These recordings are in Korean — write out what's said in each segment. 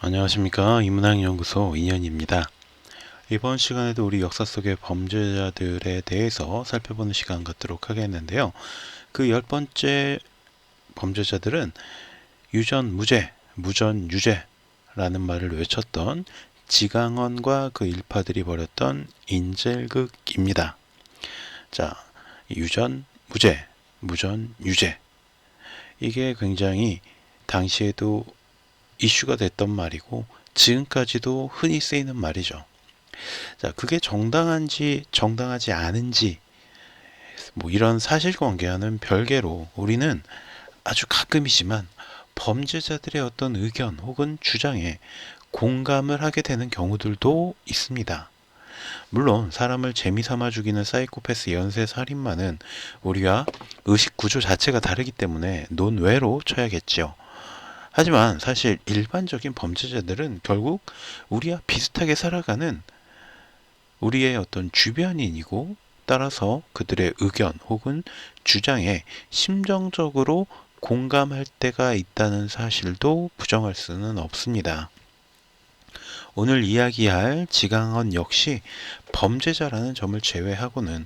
안녕하십니까 인문학 연구소 인연입니다. 이번 시간에도 우리 역사 속의 범죄자들에 대해서 살펴보는 시간 갖도록 하겠는데요. 그 열 번째 범죄자들은 유전 무죄, 무전 유죄라는 말을 외쳤던 지강원과 그 일파들이 벌였던 인젤극입니다. 자, 유전 무죄, 무전 유죄. 이게 굉장히 당시에도 이슈가 됐던 말이고 지금까지도 흔히 쓰이는 말이죠. 자, 그게 정당한지 정당하지 않은지 뭐 이런 사실관계와는 별개로 우리는 아주 가끔이지만 범죄자들의 어떤 의견 혹은 주장에 공감을 하게 되는 경우들도 있습니다. 물론 사람을 재미삼아 죽이는 사이코패스 연쇄 살인마는 우리와 의식 구조 자체가 다르기 때문에 논외로 쳐야겠죠. 하지만 사실 일반적인 범죄자들은 결국 우리와 비슷하게 살아가는 우리의 어떤 주변인이고 따라서 그들의 의견 혹은 주장에 심정적으로 공감할 때가 있다는 사실도 부정할 수는 없습니다. 오늘 이야기할 지강헌 역시 범죄자라는 점을 제외하고는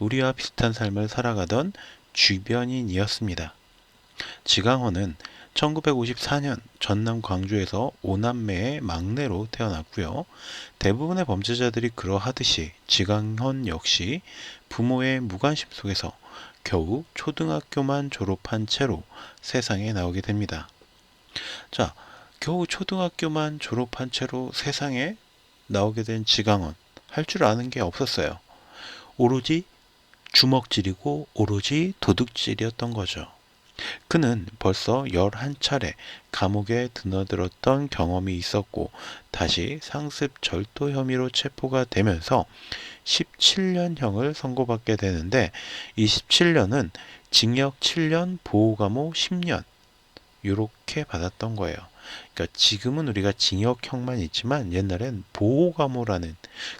우리와 비슷한 삶을 살아가던 주변인이었습니다. 지강헌은 1954년 전남 광주에서 오남매의 막내로 태어났고요. 대부분의 범죄자들이 그러하듯이 지강헌 역시 부모의 무관심 속에서 겨우 초등학교만 졸업한 채로 세상에 나오게 됩니다. 자, 겨우 초등학교만 졸업한 채로 세상에 나오게 된 지강헌 할 줄 아는 게 없었어요. 오로지 주먹질이고 오로지 도둑질이었던 거죠. 그는 벌써 11차례 감옥에 드나들었던 경험이 있었고 다시 상습 절도 혐의로 체포가 되면서 17년형을 선고받게 되는데 이 17년은 징역 7년, 보호감호 10년 이렇게 받았던 거예요. 그러니까 지금은 우리가 징역형만 있지만 옛날엔 보호감호라는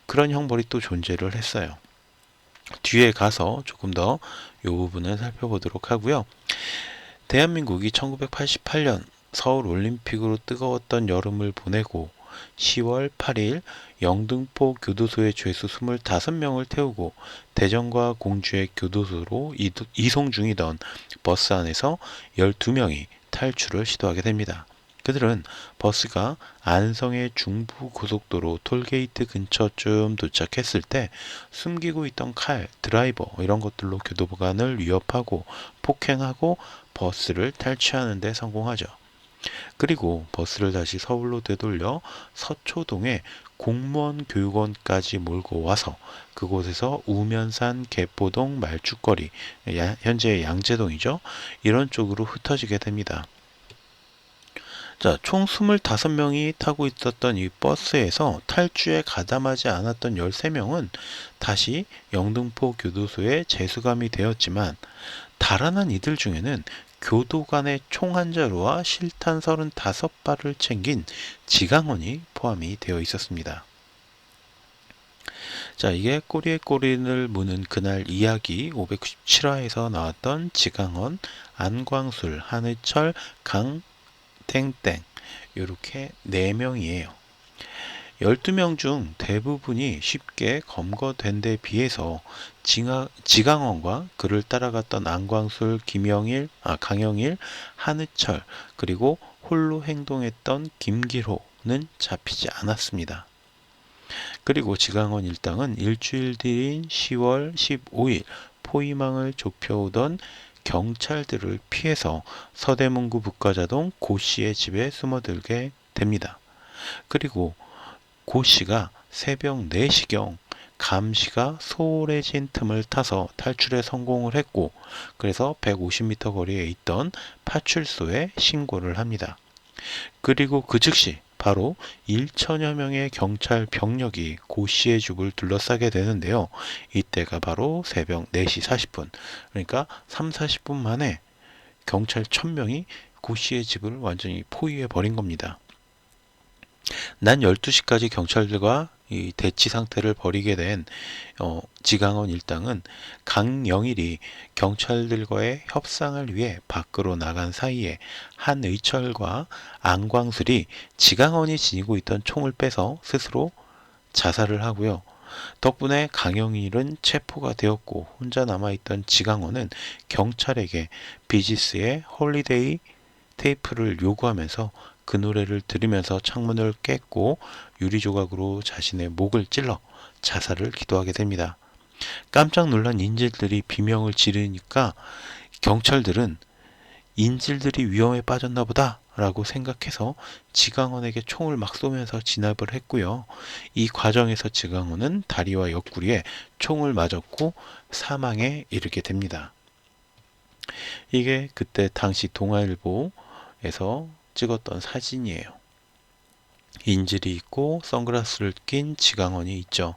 그런 형벌이 또 존재를 했어요. 뒤에 가서 조금 더 이 부분을 살펴보도록 하고요. 대한민국이 1988년 서울 올림픽으로 뜨거웠던 여름을 보내고 10월 8일 영등포 교도소의 죄수 25명을 태우고 대전과 공주의 교도소로 이송 중이던 버스 안에서 12명이 탈출을 시도하게 됩니다. 그들은 버스가 안성의 중부 고속도로 톨게이트 근처쯤 도착했을 때 숨기고 있던 칼, 드라이버 이런 것들로 교도관을 위협하고 폭행하고 버스를 탈취하는 데 성공하죠. 그리고 버스를 다시 서울로 되돌려 서초동에 공무원 교육원까지 몰고 와서 그곳에서 우면산 개포동 말죽거리 현재 양재동이죠. 이런 쪽으로 흩어지게 됩니다. 자, 총 25명이 타고 있었던 이 버스에서 탈주에 가담하지 않았던 13명은 다시 영등포 교도소에 재수감이 되었지만 달아난 이들 중에는 교도관의 총 한 자루와 실탄 35발을 챙긴 지강원이 포함이 되어 있었습니다. 자, 이게 꼬리에 꼬리를 무는 그날 이야기 597화에서 나왔던 지강원, 안광술, 한의철, 강 땡땡 이렇게 4명이에요. 12명 중 대부분이 쉽게 검거된 데 비해서 지강원과 그를 따라갔던 안광술, 김영일, 아, 강영일, 한의철 그리고 홀로 행동했던 김기호는 잡히지 않았습니다. 그리고 지강원 일당은 일주일 뒤인 10월 15일 포위망을 좁혀오던 경찰들을 피해서 서대문구 북가자동 고 씨의 집에 숨어들게 됩니다. 그리고 고 씨가 새벽 4시경 감시가 소홀해진 틈을 타서 탈출에 성공을 했고 그래서 150m 거리에 있던 파출소에 신고를 합니다. 그리고 그 즉시 바로 1천여 명의 경찰 병력이 고 씨의 집을 둘러싸게 되는데요. 이때가 바로 새벽 4시 40분. 그러니까 3, 40분 만에 경찰 1000명이 고 씨의 집을 완전히 포위해 버린 겁니다. 난 12시까지 경찰들과 이 대치 상태를 벌이게 된 어, 지강원 일당은 강영일이 경찰들과의 협상을 위해 밖으로 나간 사이에 한의철과 안광술이 지강원이 지니고 있던 총을 빼서 스스로 자살을 하고요. 덕분에 강영일은 체포가 되었고 혼자 남아있던 지강원은 경찰에게 비지스의 홀리데이 테이프를 요구하면서 그 노래를 들으면서 창문을 깼고 유리 조각으로 자신의 목을 찔러 자살을 기도하게 됩니다. 깜짝 놀란 인질들이 비명을 지르니까 경찰들은 인질들이 위험에 빠졌나 보다 라고 생각해서 지강원에게 총을 막 쏘면서 진압을 했고요. 이 과정에서 지강원은 다리와 옆구리에 총을 맞았고 사망에 이르게 됩니다. 이게 그때 당시 동아일보에서 찍었던 사진이에요. 인질이 있고 선글라스를 낀 지강원이 있죠.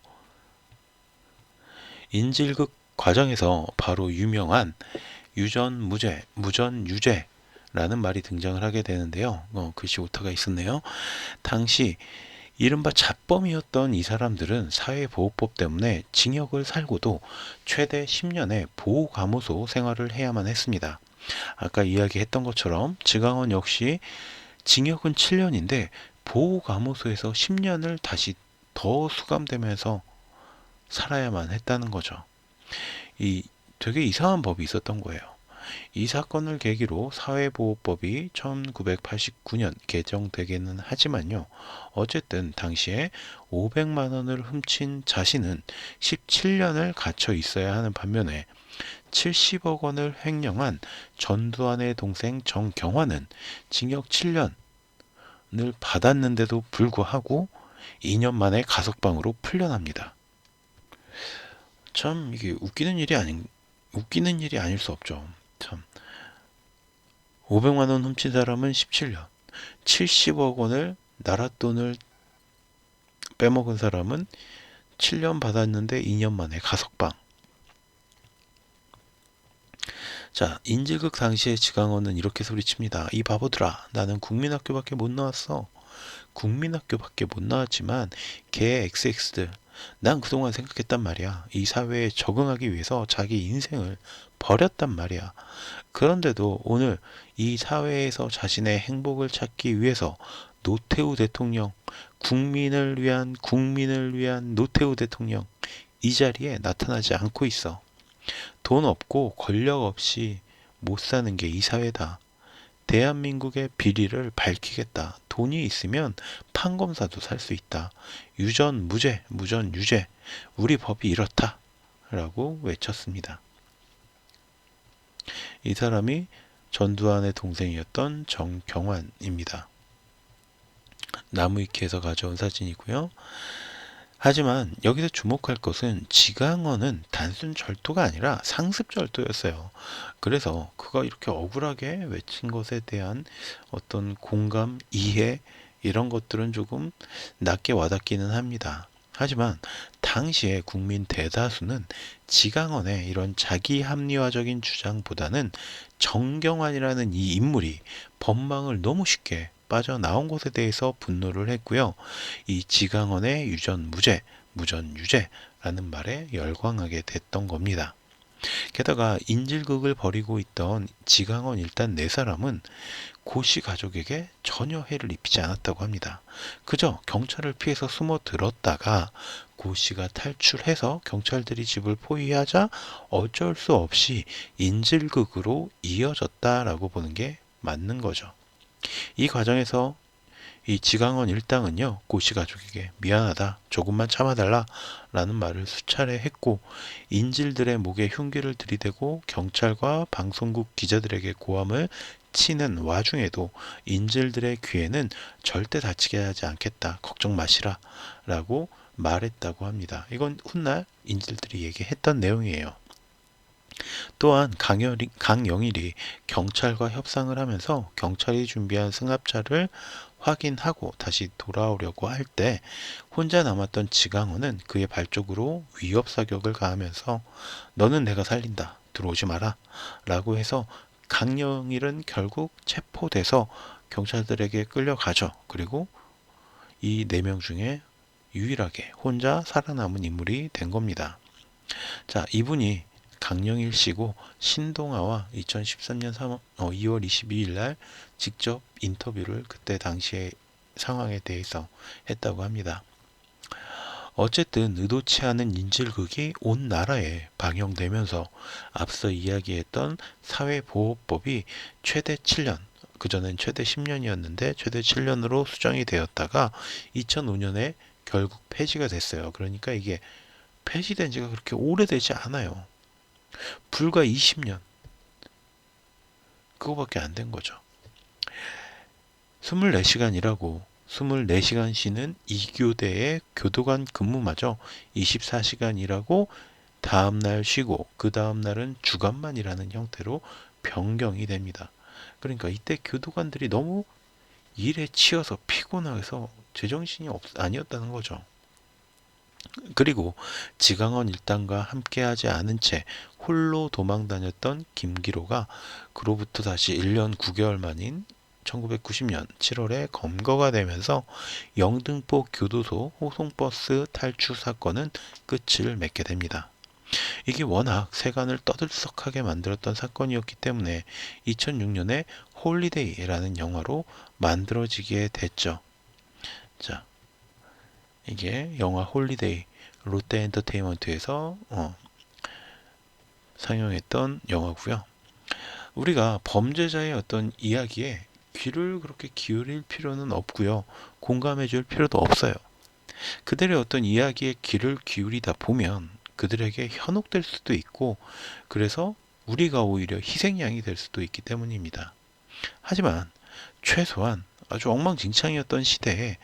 인질극 과정에서 바로 유명한 유전 무죄, 무전 유죄 라는 말이 등장을 하게 되는데요. 어, 글씨 오타가 있었네요. 당시 이른바 잡범이었던 이 사람들은 사회보호법 때문에 징역을 살고도 최대 10년의 보호감호소 생활을 해야만 했습니다. 아까 이야기했던 것처럼 지강원 역시 징역은 7년인데 보호감호소에서 10년을 다시 더 수감되면서 살아야만 했다는 거죠. 이 되게 이상한 법이 있었던 거예요. 이 사건을 계기로 사회보호법이 1989년 개정되기는 하지만요. 어쨌든 당시에 500만 원을 훔친 자신은 17년을 갇혀 있어야 하는 반면에 70억 원을 횡령한 전두환의 동생 정경화는 징역 7년을 받았는데도 불구하고 2년 만에 가석방으로 풀려납니다. 참 이게 웃기는 일이 아닌 웃기는 일이 아닐 수 없죠. 참 500만 원 훔친 사람은 17년, 70억 원을 나라 돈을 빼먹은 사람은 7년 받았는데 2년 만에 가석방. 자, 인질극 당시에 지강원은 이렇게 소리칩니다. 이 바보들아, 나는 국민학교밖에 못 나왔어. 국민학교밖에 못 나왔지만 개 XX들 난 그동안 생각했단 말이야. 이 사회에 적응하기 위해서 자기 인생을 버렸단 말이야. 그런데도 오늘 이 사회에서 자신의 행복을 찾기 위해서 노태우 대통령, 국민을 위한, 국민을 위한 노태우 대통령, 이 자리에 나타나지 않고 있어. 돈 없고 권력 없이 못 사는 게 이 사회다. 대한민국의 비리를 밝히겠다. 돈이 있으면 판검사도 살 수 있다. 유전 무죄, 무전 유죄. 우리 법이 이렇다. 라고 외쳤습니다. 이 사람이 전두환의 동생이었던 정경환입니다. 나무위키에서 가져온 사진이고요. 하지만 여기서 주목할 것은 지강원은 단순 절도가 아니라 상습 절도였어요. 그래서 그가 이렇게 억울하게 외친 것에 대한 어떤 공감, 이해 이런 것들은 조금 낮게 와닿기는 합니다. 하지만 당시의 국민 대다수는 지강원의 이런 자기 합리화적인 주장보다는 정경환이라는 이 인물이 법망을 너무 쉽게 빠져나온 것에 대해서 분노를 했고요. 이 지강원의 유전 무죄, 무전 유죄라는 말에 열광하게 됐던 겁니다. 게다가 인질극을 벌이고 있던 지강원 일단 네 사람은 고씨 가족에게 전혀 해를 입히지 않았다고 합니다. 그저 경찰을 피해서 숨어 들었다가 고씨가 탈출해서 경찰들이 집을 포위하자 어쩔 수 없이 인질극으로 이어졌다라고 보는 게 맞는 거죠. 이 과정에서 이 지강원 일당은요 고씨 가족에게 미안하다 조금만 참아달라 라는 말을 수차례 했고 인질들의 목에 흉기를 들이대고 경찰과 방송국 기자들에게 고함을 치는 와중에도 인질들의 귀에는 절대 다치게 하지 않겠다 걱정 마시라 라고 말했다고 합니다. 이건 훗날 인질들이 얘기했던 내용이에요 또한 강열이, 강영일이 경찰과 협상을 하면서 경찰이 준비한 승합차를 확인하고 다시 돌아오려고 할 때 혼자 남았던 지강호는 그의 발 쪽으로 위협 사격을 가하면서 너는 내가 살린다 들어오지 마라 라고 해서 강영일은 결국 체포돼서 경찰들에게 끌려가죠. 그리고 이 네 명 중에 유일하게 혼자 살아남은 인물이 된 겁니다. 자, 이분이 강령일 씨고 신동아와 2013년 3월, 어, 2월 22일 날 직접 인터뷰를 그때 당시의 상황에 대해서 했다고 합니다. 어쨌든 의도치 않은 인질극이 온 나라에 방영되면서 앞서 이야기했던 사회보호법이 최대 7년, 그전엔 최대 10년이었는데 최대 7년으로 수정이 되었다가 2005년에 결국 폐지가 됐어요. 그러니까 이게 폐지된 지가 그렇게 오래되지 않아요. 불과 20년. 그거밖에 안 된 거죠. 24시간이라고 24시간 쉬는 2교대의 교도관 근무마저 24시간 일하고 다음날 쉬고 그 다음날은 주간만 일하는 형태로 변경이 됩니다. 그러니까 이때 교도관들이 너무 일에 치여서 피곤해서 제정신이 없, 아니었다는 거죠. 그리고 지강원 일당과 함께하지 않은 채 홀로 도망 다녔던 김기로가 그로부터 다시 1년 9개월 만인 1990년 7월에 검거가 되면서 영등포 교도소 호송버스 탈출 사건은 끝을 맺게 됩니다. 이게 워낙 세간을 떠들썩하게 만들었던 사건이었기 때문에 2006년에 홀리데이라는 영화로 만들어지게 됐죠. 자, 이게 영화 홀리데이 롯데 엔터테인먼트에서 어, 상영했던 영화고요. 우리가 범죄자의 어떤 이야기에 귀를 그렇게 기울일 필요는 없고요. 공감해 줄 필요도 없어요. 그들의 어떤 이야기에 귀를 기울이다 보면 그들에게 현혹될 수도 있고 그래서 우리가 오히려 희생양이 될 수도 있기 때문입니다. 하지만 최소한 아주 엉망진창이었던 시대에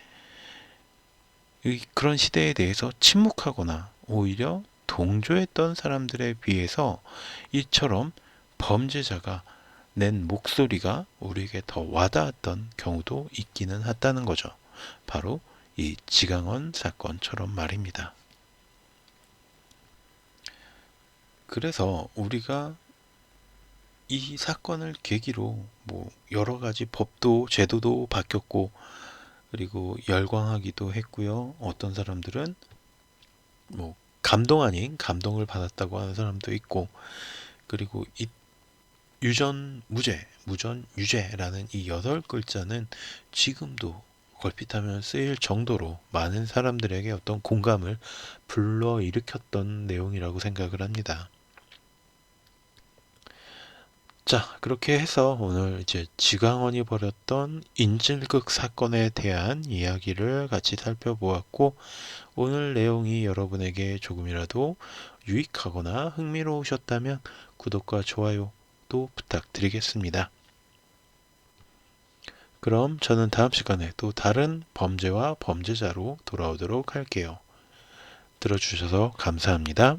그런 시대에 대해서 침묵하거나 오히려 동조했던 사람들에 비해서 이처럼 범죄자가 낸 목소리가 우리에게 더 와닿았던 경우도 있기는 했다는 거죠. 바로 이 지강원 사건처럼 말입니다. 그래서 우리가 이 사건을 계기로 뭐 여러 가지 법도 제도도 바뀌었고 그리고 열광하기도 했고요. 어떤 사람들은 뭐 감동 아닌 감동을 받았다고 하는 사람도 있고 그리고 이 유전 무죄, 무전 유죄라는 이 여덟 글자는 지금도 걸핏하면 쓰일 정도로 많은 사람들에게 어떤 공감을 불러일으켰던 내용이라고 생각을 합니다. 자, 그렇게 해서 오늘 이제 지강원이 벌였던 인질극 사건에 대한 이야기를 같이 살펴보았고, 오늘 내용이 여러분에게 조금이라도 유익하거나 흥미로우셨다면 구독과 좋아요 또 부탁드리겠습니다. 그럼 저는 다음 시간에 또 다른 범죄와 범죄자로 돌아오도록 할게요. 들어주셔서 감사합니다.